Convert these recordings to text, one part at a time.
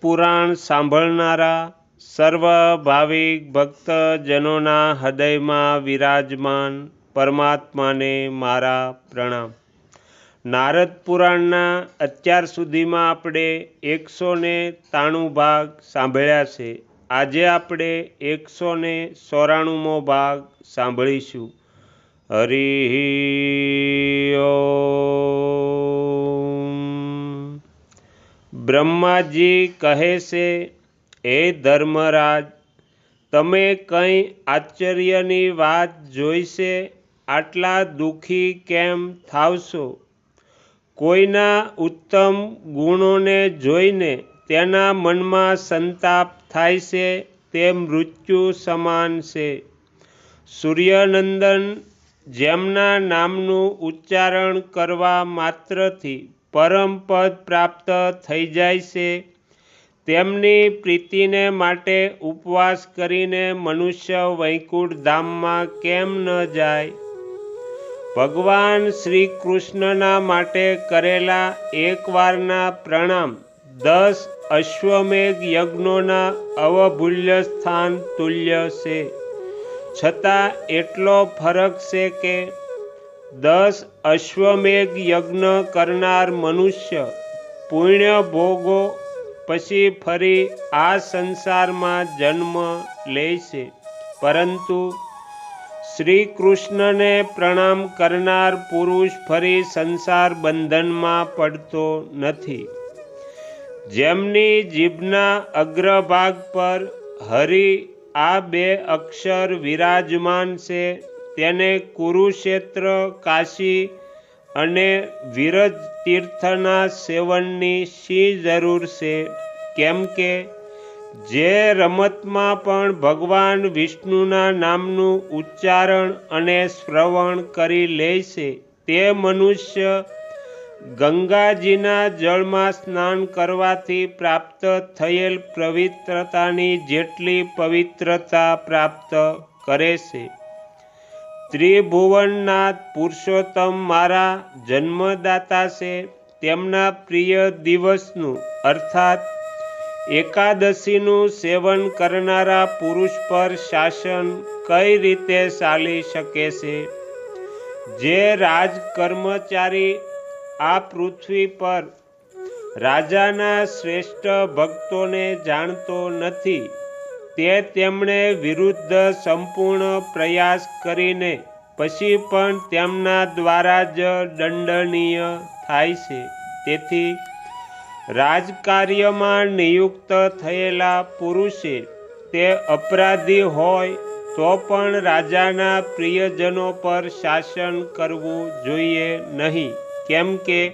પુરાણ સાંભળનારા સર્વ ભાવિક ભક્તજનોના હૃદયમાં વિરાજમાન પરમાત્માને મારા પ્રણામ. નારદ પુરાણના અત્યાર સુધીમાં આપણે એકસો ને ત્રાણું ભાગ સાંભળ્યા છે. આજે આપણે એકસો ને ચોરાણુંમો ભાગ સાંભળીશું. હરિ બ્રહ્માજી કહે છે, હે ધર્મરાજ, તમે કંઈ આશ્ચર્યની વાત જોઈશે? આટલા દુઃખી કેમ થાવશો? કોઈના ઉત્તમ ગુણોને જોઈને તેના મનમાં સંતાપ થાય છે, તે મૃત્યુ સમાન છે. સૂર્યનંદન જેમના નામનું ઉચ્ચારણ કરવા માત્રથી પરમ પદ પ્રાપ્ત થઈ જાય છે. તેમની પ્રીતિને માટે ઉપવાસ કરીને મનુષ્ય વૈકુંઠ ધામમાં કેમ ન જાય? ભગવાન શ્રી કૃષ્ણના માટે કરેલા એકવારના પ્રણામ દસ અશ્વમેઘ યજ્ઞોના અવભૂલ્ય સ્થાન તુલ્ય છે. છતાં એટલો ફરક છે કે દસ અશ્વમેઘ યજ્ઞ કરનાર મનુષ્ય પુણ્ય ભોગો પછી ફરી આ સંસારમાં જન્મ લે છે. પરંતુ શ્રી કૃષ્ણને પ્રણામ કરનાર પુરુષ ફરી સંસાર બંધનમાં પડતો નથી. જેમની જીભના અગ્રભાગ પર હરિ આ બે અક્ષર વિરાજમાન છે તેને કુરુક્ષેત્ર, કાશી અને વિરજ તીર્થના સેવનની શી જરૂર છે? કેમ કે જે રમતમાં પણ ભગવાન વિષ્ણુના નામનું ઉચ્ચારણ અને શ્રવણ કરી લે છે, તે મનુષ્ય ગંગાજીના જળમાં સ્નાન કરવાથી પ્રાપ્ત થયેલ પવિત્રતાની જેટલી પવિત્રતા પ્રાપ્ત કરે છે. ત્રિભુવનનાથ પુરુષોત્તમ મારા જન્મદાતા છે. તેમના પ્રિય દિવસનું અર્થાત એકાદશીનું સેવન કરનારા પુરુષ પર શાસન કઈ રીતે ચાલી શકે છે? જે રાજ કર્મચારી આ પૃથ્વી પર રાજાના શ્રેષ્ઠ ભક્તોને જાણતો નથી તે તેમણે વિરુદ્ધ સંપૂર્ણ પ્રયાસ કરીને, પછી પણ તેમના દ્વારા જ દંડનીય થાય છે. તેથી, રાજકાર્યમાં નિયુક્ત થયેલા પુરુષે તે અપરાધી હોય તો પણ રાજાના પ્રિયજનો પર શાસન કરવું જોઈએ નહીં. કેમ કે,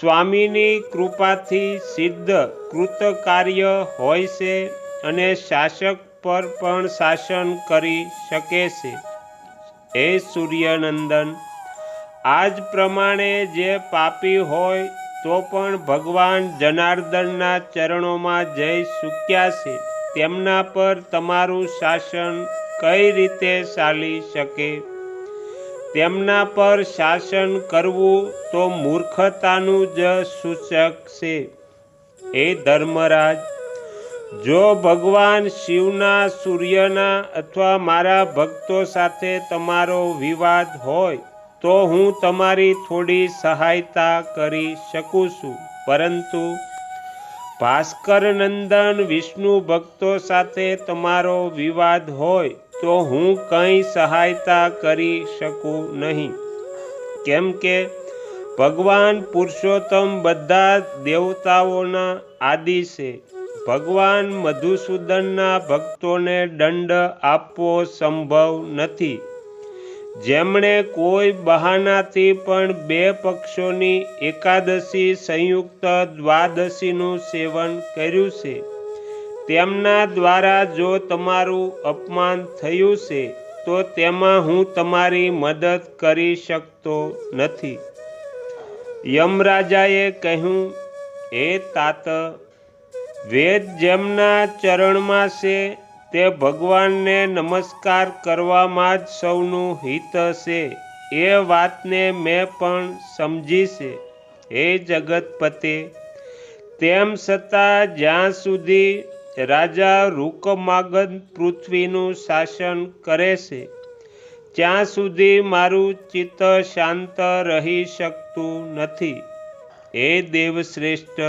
સ્વામીની કૃપાથી સિદ્ધ કૃતકાર્ય હોય છે અને શાસક પર પણ શાસન કરી શકે છે. હે સૂર્યનંદન આ જ પ્રમાણે જે પાપી હોય તો પણ ભગવાન જનાર્દનના ચરણોમાં જઈ ચૂક્યા છે. તેમના પર તમારું શાસન કઈ રીતે ચાલી શકે? તેમના પર શાસન કરવું તો મૂર્ખતાનું જ સૂચક છે. એ ધર્મરાજ જો ભગવાન શિવના, સૂર્યના અથવા મારા ભક્તો સાથે તમારો વિવાદ હોય, તો હું તમારી થોડી સહાયતા કરી શકું છું. પરંતુ ભાસ્કર નંદન વિષ્ણુ ભક્તો સાથે તમારો વિવાદ હોય, તો હું કંઈ સહાયતા કરી શકું નહીં. કેમ કે ભગવાન પુરુષોત્તમ બધા દેવતાઓના આદિ છે. ભગવાન મધુસૂદનના ભક્તોને દંડ આપવો સંભવ નથી. જેમણે કોઈ બહાનાથી પણ બે પક્ષોની એકાદશી સંયુક્ત દ્વાદશીનું સેવન કર્યું છે, તેમના દ્વારા જો તમારું અપમાન થયું છે, તો તેમાં હું તમારી મદદ કરી શકતો નથી. યમરાજાએ કહ્યું, હે તાત વેદ જેમના ચરણમાં છે, તે ભગવાનને નમસ્કાર કરવામાં જ સૌનું હિત છે. એ વાતને મેં પણ સમજી છે. હે જગતપતે, તેમ છતાં જ્યાં સુધી રાજા રૂકમાગન પૃથ્વીનું શાસન કરે છે, ત્યાં સુધી મારું ચિત્ત શાંત રહી શકતું નથી. હે દેવશ્રેષ્ઠ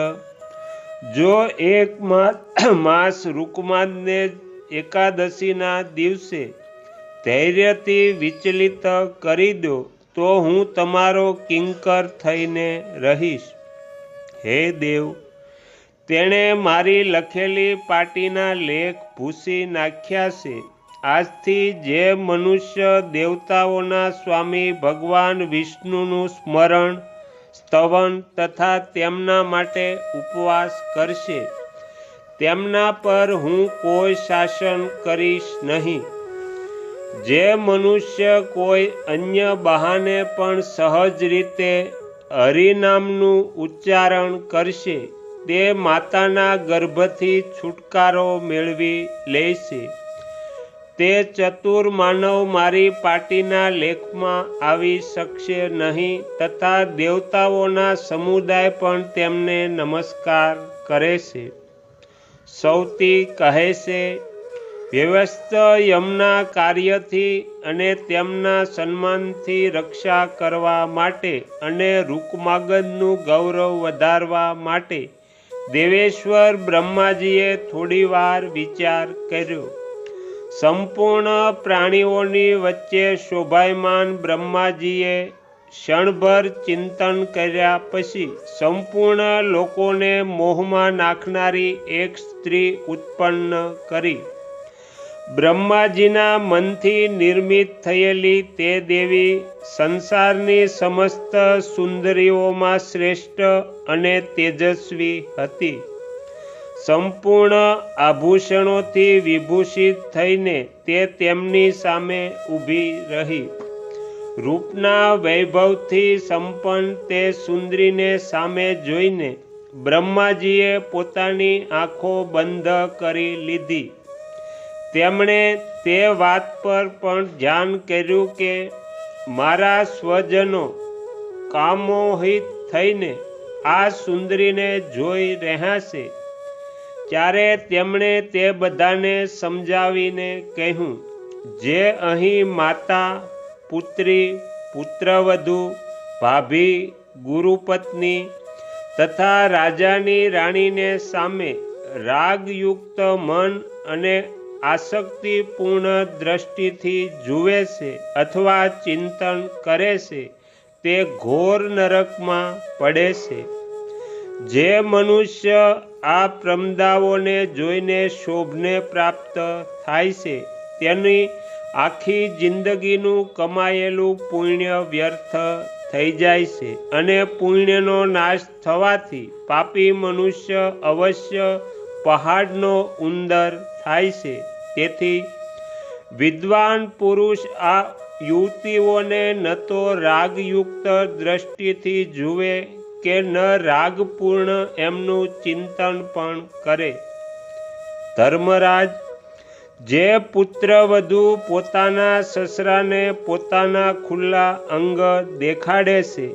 જો એક માસ રૂકમાનને એકાદશીના દિવસે ધૈર્યથી વિચલિત કરી દો, તો હું તમારો કિંકર થઈને રહીશ. હે દેવ, તેણે મારી લખેલી પાટીના લેખ ભૂસી નાખ્યા છે. આજથી જે મનુષ્ય દેવતાઓના સ્વામી ભગવાન વિષ્ણુનું સ્મરણ સ્તવન તથા તેમના માટે ઉપવાસ કરશે. તેમના પર હું કોઈ શાસન કરીશ નહીં. જે મનુષ્ય કોઈ અન્ય બહાને પણ સહજ રીતે હરિનામનું ઉચ્ચારણ કરશે, તે માતાના ગર્ભથી છુટકારો મેળવી લેશે. તે ચતુર માનવ મારી પાટીના લેખમાં આવી શકશે નહીં તથા દેવતાઓના સમુદાય પણ તેમને નમસ્કાર કરે છે. સૌથી કહે છે, વ્યવસ્થ યમના કાર્યથી અને તેમના સન્માનથી રક્ષા કરવા માટે અને રૂકમાગદનું ગૌરવ વધારવા માટે દેવેશ્વર બ્રહ્માજીએ થોડીવાર વિચાર કર્યો. સંપૂર્ણ પ્રાણીઓની વચ્ચે શોભાયમાન બ્રહ્માજીએ ક્ષણભર ચિંતન કર્યા પછી સંપૂર્ણ લોકોને મોહમાં નાખનારી એક સ્ત્રી ઉત્પન્ન કરી. બ્રહ્માજીના મનથી નિર્મિત થયેલી તે દેવી સંસારની સમસ્ત સુંદરીઓમાં શ્રેષ્ઠ અને તેજસ્વી હતી. સંપૂર્ણ આભૂષણોથી વિભૂષિત થઈને તે તેમની સામે ઊભી રહી. રૂપના વૈભવથી સંપન્ન તે સુંદરીને સામે જોઈને બ્રહ્માજીએ પોતાની આંખો બંધ કરી લીધી. તેમણે તે વાત પર પણ ધ્યાન કર્યું કે મારા સ્વજનો કામોહિત થઈને આ સુંદરીને જોઈ રહ્યા છે. ત્યારે તેમણે તે બધાને સમજાવીને કહ્યું, જે અહીં માતા, પુત્રી, પુત્રવધુ, ભાભી, ગુરુપત્ની તથા રાજાની રાણીને સામે રાગયુક્ત મન અને આસક્તિપૂર્ણ દ્રષ્ટિથી જુએ છે અથવા ચિંતન કરે છે, તે ઘોર નરકમાં પડે છે. જે મનુષ્ય આ પ્રમદાઓને જોઈને શોભને પ્રાપ્ત થાય છે. તેની આખી જિંદગીનું કમાયેલું પુણ્ય વ્યર્થ થઈ જાય છે અને પુણ્યનો નાશ થવાથી પાપી મનુષ્ય અવશ્ય પહાડનો ઉંદર થાય છે. તેથી વિદ્વાન પુરુષ આ યુવતીઓને ન તો રાગયુક્ત દ્રષ્ટિથી જુએ કે ન રાગપૂર્ણ એમનું ચિંતન પણ કરે. ધર્મરાજ, જે પુત્ર વધુ પોતાના સસરાને પોતાના ખુલ્લા અંગ દેખાડે છે,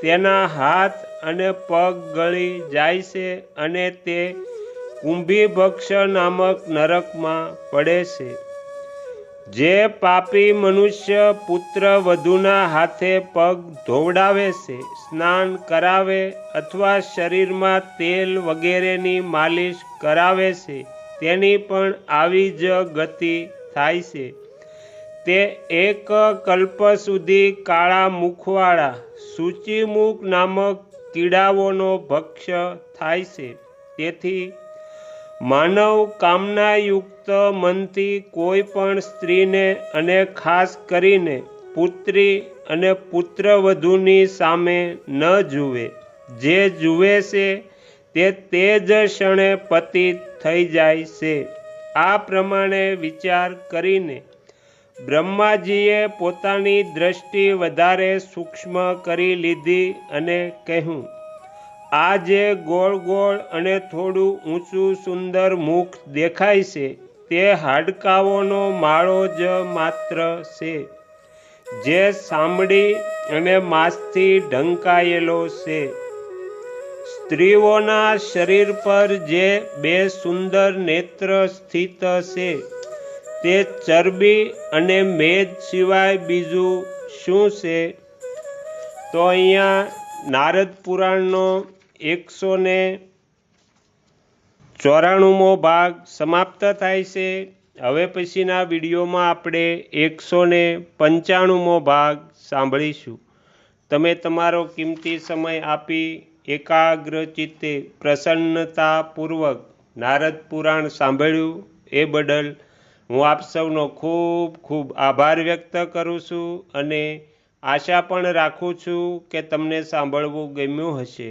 તેના હાથ અને પગ ગળી જાય છે અને તે કુંભીભક્ષ નામક નરકમાં પડે છે. જે પાપી મનુષ્ય પુત્ર વધુના હાથે પગ ધોવડાવે છે, સ્નાન કરાવે અથવા શરીરમાં તેલ વગેરેની માલિશ કરાવે છે, તેની પણ આવી જ ગતિ થાય છે. તે એક કલ્પ સુધી કાળા મુખવાળા, સૂચિમુખ નામક કીડાઓનો ભક્ષ થાય છે. તેથી માનવ કામનાયુક્ત મનથી કોઈ પણ સ્ત્રીને અને ખાસ કરીને પુત્રી અને પુત્રવધુની સામે ન જુએ. જે જુએ છે, તે તે જ ક્ષણે પતિત થઈ જાય છે. આ પ્રમાણે વિચાર કરીને બ્રહ્માજીએ પોતાની દ્રષ્ટિ વધારે સૂક્ષ્મ કરી લીધી અને કહ્યું આ જે ગોળ ગોળ અને થોડું ઊંચું સુંદર મુખ દેખાય છે, તે હાડકાઓનો માળો જ માત્ર છે, જે સાંભળી અને માંસથી ઢંકાયેલો છે. સ્ત્રીઓના શરીર પર જે બે સુંદર નેત્ર સ્થિત છે, તે ચરબી અને મેદ સિવાય બીજું શું છે? તો અહીંયા નારદ પુરાણનો એકસો ને ચોરાણુંમો ભાગ સમાપ્ત થાય છે. હવે પછીના વિડીયોમાં આપણે એકસો ને પંચાણુંમો ભાગ સાંભળીશું. તમે તમારો કિંમતી સમય આપી એકાગ્ર ચિત્તે પ્રસન્નતાપૂર્વક નારદ પુરાણ સાંભળ્યું એ બદલ હું આપ સૌનો ખૂબ ખૂબ આભાર વ્યક્ત કરું છું અને આશા પણ રાખું છું કે તમને સાંભળવું ગમ્યું હશે.